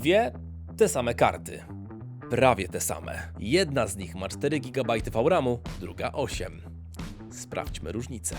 Dwie te same karty. Prawie te same. Jedna z nich ma 4 GB VRAMu, druga 8. Sprawdźmy różnicę.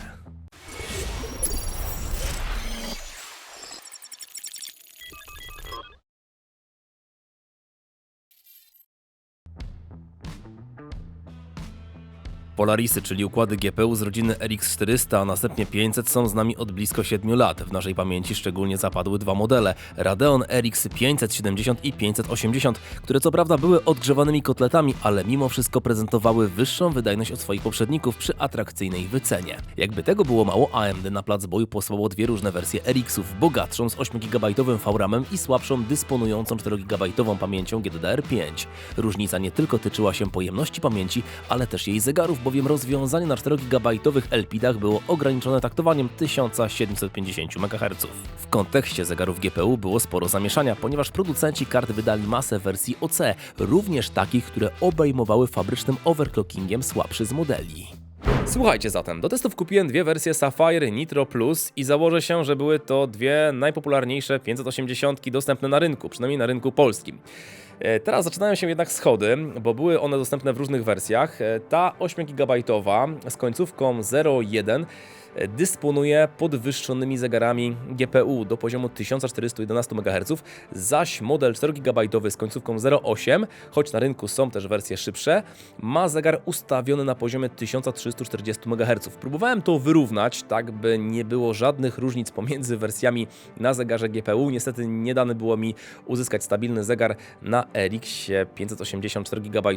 Polarisy, czyli układy GPU z rodziny RX 400, a następnie 500 są z nami od blisko 7 lat. W naszej pamięci szczególnie zapadły dwa modele: Radeon RX 570 i 580, które co prawda były odgrzewanymi kotletami, ale mimo wszystko prezentowały wyższą wydajność od swoich poprzedników przy atrakcyjnej wycenie. Jakby tego było mało, AMD na plac boju posłało dwie różne wersje RX-ów, bogatszą z 8 GB VRAMem i słabszą dysponującą 4 GB pamięcią GDDR5. Różnica nie tylko tyczyła się pojemności pamięci, ale też jej zegarów, bowiem rozwiązanie na 4 GB LPDach było ograniczone taktowaniem 1750 MHz. W kontekście zegarów GPU było sporo zamieszania, ponieważ producenci kart wydali masę wersji OC, również takich, które obejmowały fabrycznym overclockingiem słabszy z modeli. Słuchajcie zatem, do testów kupiłem dwie wersje Sapphire Nitro Plus i założę się, że były to dwie najpopularniejsze 580 dostępne na rynku, przynajmniej na rynku polskim. E, Teraz zaczynają się jednak schody, bo były one dostępne w różnych wersjach. E, Ta 8 GB z końcówką 01 e, dysponuje podwyższonymi zegarami GPU do poziomu 1411 MHz, zaś model 4 GB z końcówką 08, choć na rynku są też wersje szybsze, ma zegar ustawiony na poziomie 1340 MHz. Próbowałem to wyrównać, tak by nie było żadnych różnic pomiędzy wersjami na zegarze GPU. Niestety nie dane było mi uzyskać stabilny zegar na RX 584 GB.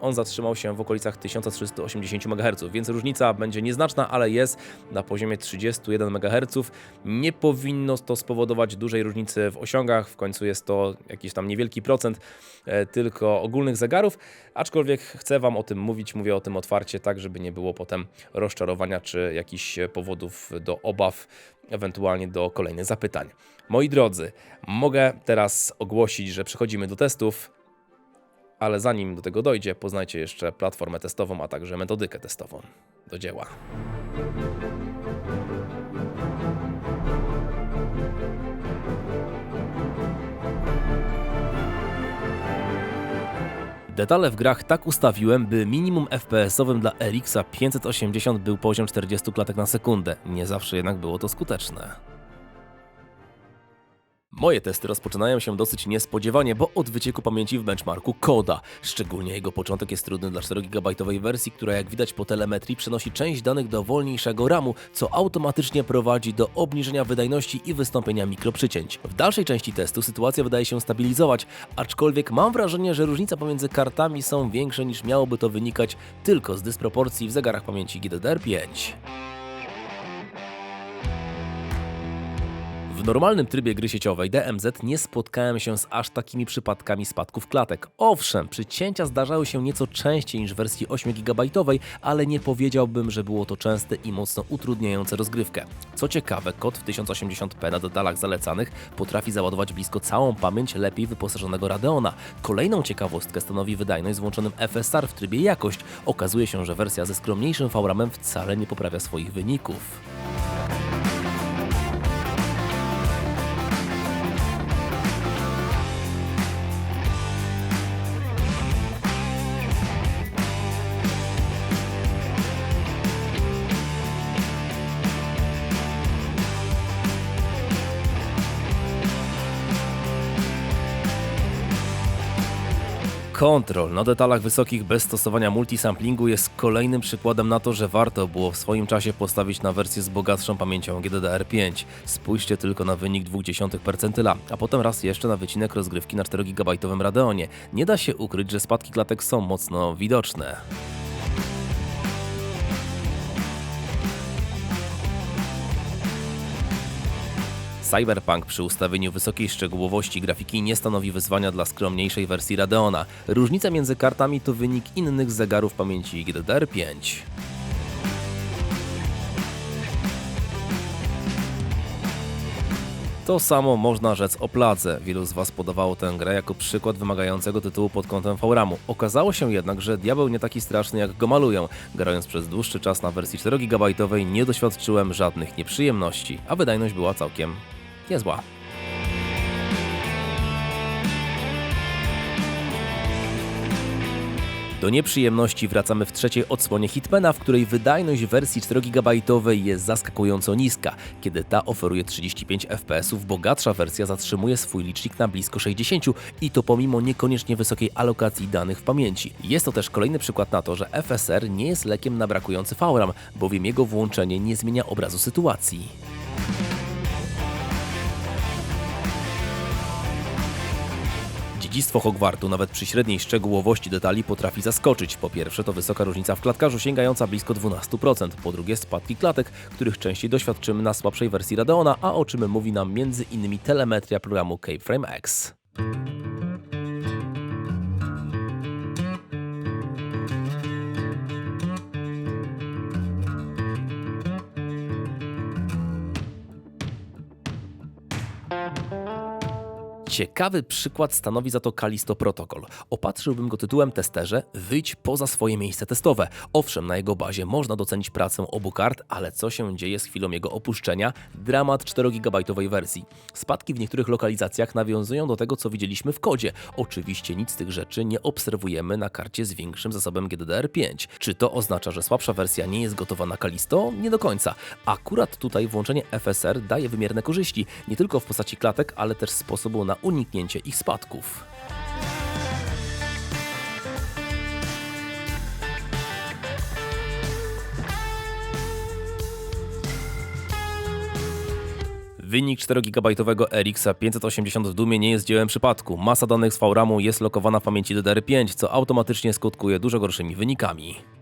On zatrzymał się w okolicach 1380 MHz, więc różnica będzie nieznaczna, ale jest na poziomie 31 MHz. Nie powinno to spowodować dużej różnicy w osiągach, w końcu jest to jakiś tam niewielki procent e, tylko ogólnych zegarów, aczkolwiek chcę Wam o tym mówić, mówię o tym otwarcie, tak żeby nie było potem rozczarowania czy jakichś powodów do obaw, ewentualnie do kolejnych zapytań. Moi drodzy, mogę teraz ogłosić, że przechodzimy do testów, ale zanim do tego dojdzie, poznajcie jeszcze platformę testową, a także metodykę testową. Do dzieła. Detale w grach tak ustawiłem, by minimum FPS-owym dla RX 580 był poziom 40 klatek na sekundę. Nie zawsze jednak było to skuteczne. Moje testy rozpoczynają się dosyć niespodziewanie, bo od wycieku pamięci w benchmarku Koda. Szczególnie jego początek jest trudny dla 4 GB wersji, która jak widać po telemetrii przenosi część danych do wolniejszego RAMu, co automatycznie prowadzi do obniżenia wydajności i wystąpienia mikroprzycięć. W dalszej części testu sytuacja wydaje się stabilizować, aczkolwiek mam wrażenie, że różnice pomiędzy kartami są większe niż miałoby to wynikać tylko z dysproporcji w zegarach pamięci GDDR5. W normalnym trybie gry sieciowej DMZ nie spotkałem się z aż takimi przypadkami spadków klatek. Owszem, przycięcia zdarzały się nieco częściej niż w wersji 8 GB, ale nie powiedziałbym, że było to częste i mocno utrudniające rozgrywkę. Co ciekawe, kod w 1080p na detalach zalecanych potrafi załadować blisko całą pamięć lepiej wyposażonego Radeona. Kolejną ciekawostkę stanowi wydajność z włączonym FSR w trybie jakość. Okazuje się, że wersja ze skromniejszym VRAMem wcale nie poprawia swoich wyników. Kontrol na detalach wysokich bez stosowania multisamplingu jest kolejnym przykładem na to, że warto było w swoim czasie postawić na wersję z bogatszą pamięcią GDDR5. Spójrzcie tylko na wynik 0,2 percentyla, a potem raz jeszcze na wycinek rozgrywki na 4 GB Radeonie. Nie da się ukryć, że spadki klatek są mocno widoczne. Cyberpunk przy ustawieniu wysokiej szczegółowości grafiki nie stanowi wyzwania dla skromniejszej wersji Radeona. Różnica między kartami to wynik innych zegarów pamięci GDDR5. To samo można rzec o Pladze. Wielu z Was podawało tę grę jako przykład wymagającego tytułu pod kątem VRAMu. Okazało się jednak, że diabeł nie taki straszny jak go malują. Grając przez dłuższy czas na wersji 4 GB nie doświadczyłem żadnych nieprzyjemności, a wydajność była całkiem niezła. Do nieprzyjemności wracamy w trzeciej odsłonie Hitmana, w której wydajność wersji 4 GB jest zaskakująco niska. Kiedy ta oferuje 35 fps, bogatsza wersja zatrzymuje swój licznik na blisko 60 i to pomimo niekoniecznie wysokiej alokacji danych w pamięci. Jest to też kolejny przykład na to, że FSR nie jest lekiem na brakujący VRAM, bowiem jego włączenie nie zmienia obrazu sytuacji. Dziedzictwo Hogwartu nawet przy średniej szczegółowości detali potrafi zaskoczyć. Po pierwsze to wysoka różnica w klatkarzu sięgająca blisko 12%, po drugie spadki klatek, których częściej doświadczymy na słabszej wersji Radeona, a o czym mówi nam m.in. telemetria programu CapeFrame X. Ciekawy przykład stanowi za to Kalisto Protocol. Opatrzyłbym go tytułem testerze Wyjdź poza swoje miejsce testowe. Owszem, na jego bazie można docenić pracę obu kart, ale co się dzieje z chwilą jego opuszczenia? Dramat 4 GB wersji. Spadki w niektórych lokalizacjach nawiązują do tego, co widzieliśmy w kodzie. Oczywiście nic z tych rzeczy nie obserwujemy na karcie z większym zasobem GDDR5. Czy to oznacza, że słabsza wersja nie jest gotowa na Kalisto? Nie do końca. Akurat tutaj włączenie FSR daje wymierne korzyści, nie tylko w postaci klatek, ale też sposobu na uniknięcie ich spadków. Wynik 4-gigabajtowego RX 580 w Dumie nie jest dziełem przypadku. Masa danych z VRAMu jest lokowana w pamięci DDR5, co automatycznie skutkuje dużo gorszymi wynikami.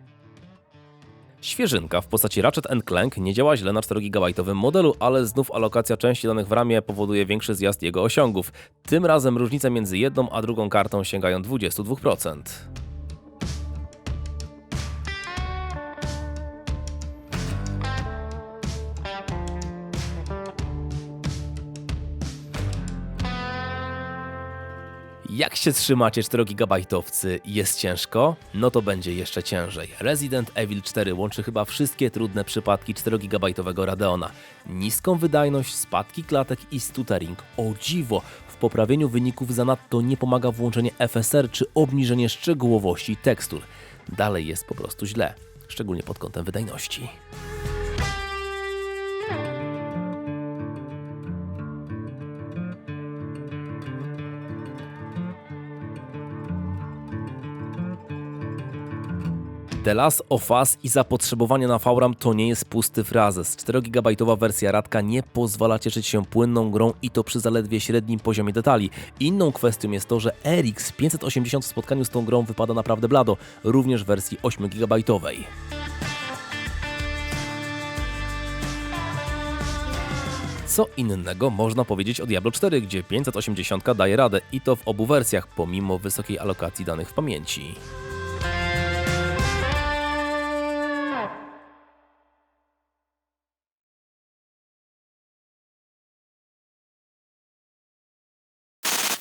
Świeżynka w postaci Ratchet Clank nie działa źle na 4-gigabajtowym modelu, ale znów alokacja części danych w ramie powoduje większy zjazd jego osiągów. Tym razem różnice między jedną a drugą kartą sięgają 22%. Się trzymacie 4-gigabajtowcy i jest ciężko? No to będzie jeszcze ciężej. Resident Evil 4 łączy chyba wszystkie trudne przypadki 4-gigabajtowego Radeona. Niską wydajność, spadki klatek i stuttering. O dziwo, w poprawieniu wyników zanadto nie pomaga włączenie FSR czy obniżenie szczegółowości tekstur. Dalej jest po prostu źle, szczególnie pod kątem wydajności. The Last of Us i zapotrzebowanie na VRAM to nie jest pusty frazes. 4-gigabajtowa wersja Radka nie pozwala cieszyć się płynną grą i to przy zaledwie średnim poziomie detali. Inną kwestią jest to, że RX 580 w spotkaniu z tą grą wypada naprawdę blado, również w wersji 8-gigabajtowej. Co innego można powiedzieć o Diablo 4, gdzie 580 daje radę i to w obu wersjach, pomimo wysokiej alokacji danych w pamięci.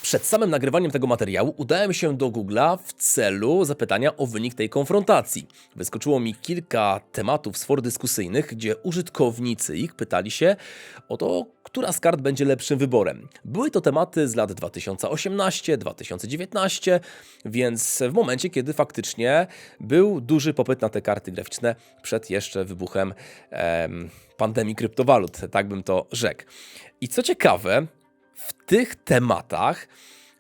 Przed samym nagrywaniem tego materiału udałem się do Google'a w celu zapytania o wynik tej konfrontacji. Wyskoczyło mi kilka tematów z for dyskusyjnych, gdzie użytkownicy ich pytali się o to, która z kart będzie lepszym wyborem. Były to tematy z lat 2018-2019, więc w momencie, kiedy faktycznie był duży popyt na te karty graficzne przed jeszcze wybuchem em, pandemii kryptowalut, tak bym to rzekł. I co ciekawe, w tych tematach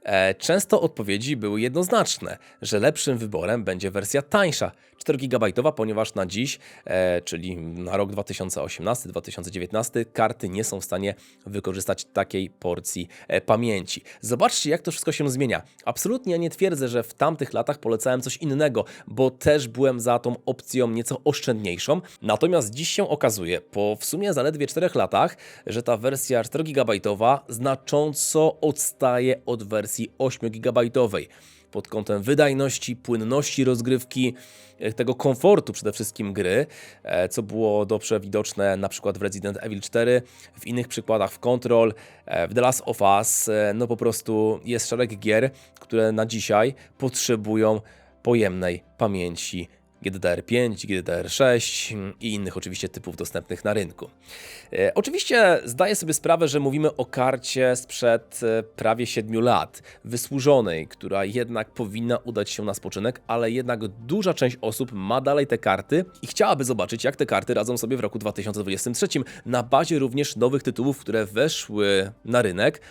e, często odpowiedzi były jednoznaczne, że lepszym wyborem będzie wersja tańsza, 4 GB, ponieważ na dziś, e, czyli na rok 2018-2019, karty nie są w stanie wykorzystać takiej porcji e, pamięci. Zobaczcie, jak to wszystko się zmienia. Absolutnie nie twierdzę, że w tamtych latach polecałem coś innego, bo też byłem za tą opcją nieco oszczędniejszą. Natomiast dziś się okazuje, po w sumie zaledwie 4 latach, że ta wersja 4 GB znacząco odstaje od wersji 8 GB pod kątem wydajności, płynności rozgrywki, e, tego komfortu przede wszystkim gry, e, co było dobrze widoczne na przykład w Resident Evil 4, w innych przykładach w Control, e, w The Last of Us, no po prostu jest szereg gier, które na dzisiaj potrzebują pojemnej pamięci GDDR5, GDDR6 i innych oczywiście typów dostępnych na rynku. E, Oczywiście zdaję sobie sprawę, że mówimy o karcie sprzed e, prawie 7 lat, wysłużonej, która jednak powinna udać się na spoczynek, ale jednak duża część osób ma dalej te karty i chciałaby zobaczyć, jak te karty radzą sobie w roku 2023 na bazie również nowych tytułów, które weszły na rynek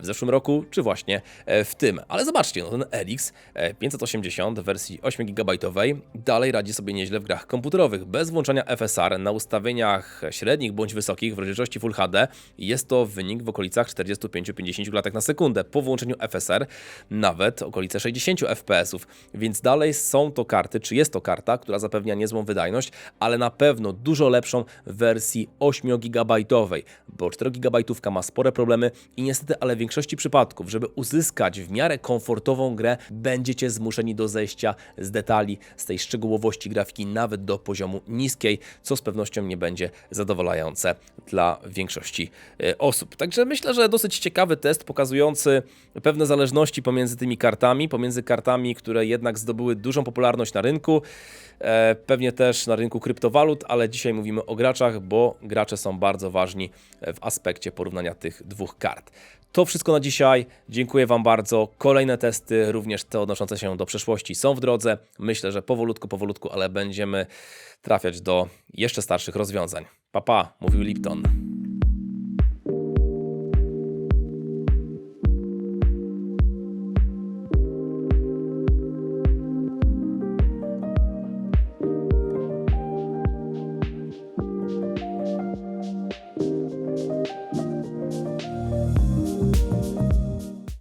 w zeszłym roku, czy właśnie e, w tym. Ale zobaczcie, no ten RX e, 580 w wersji 8 GB dalej radzi sobie nieźle w grach komputerowych. Bez włączania FSR na ustawieniach średnich bądź wysokich w rozdzielczości Full HD jest to wynik w okolicach 45-50 klatek na sekundę. Po włączeniu FSR nawet okolice 60 FPS, więc dalej są to karty, czy jest to karta, która zapewnia niezłą wydajność, ale na pewno dużo lepszą w wersji 8 GB, bo 4 GB ma spore problemy i niestety, ale w większości przypadków, żeby uzyskać w miarę komfortową grę, będziecie zmuszeni do zejścia z detali, z tej szczegółowości grafiki nawet do poziomu niskiej, co z pewnością nie będzie zadowalające dla większości e, osób. Także myślę, że dosyć ciekawy test pokazujący pewne zależności pomiędzy tymi kartami, pomiędzy kartami, które jednak zdobyły dużą popularność na rynku, e, pewnie też na rynku kryptowalut, ale dzisiaj mówimy o graczach, bo gracze są bardzo ważni w aspekcie porównania tych dwóch kart. To wszystko na dzisiaj. Dziękuję Wam bardzo. Kolejne testy, również te odnoszące się do przeszłości, są w drodze. Myślę, że powolutku, powolutku, ale będziemy trafiać do jeszcze starszych rozwiązań. Papa, pa, mówił Lipton.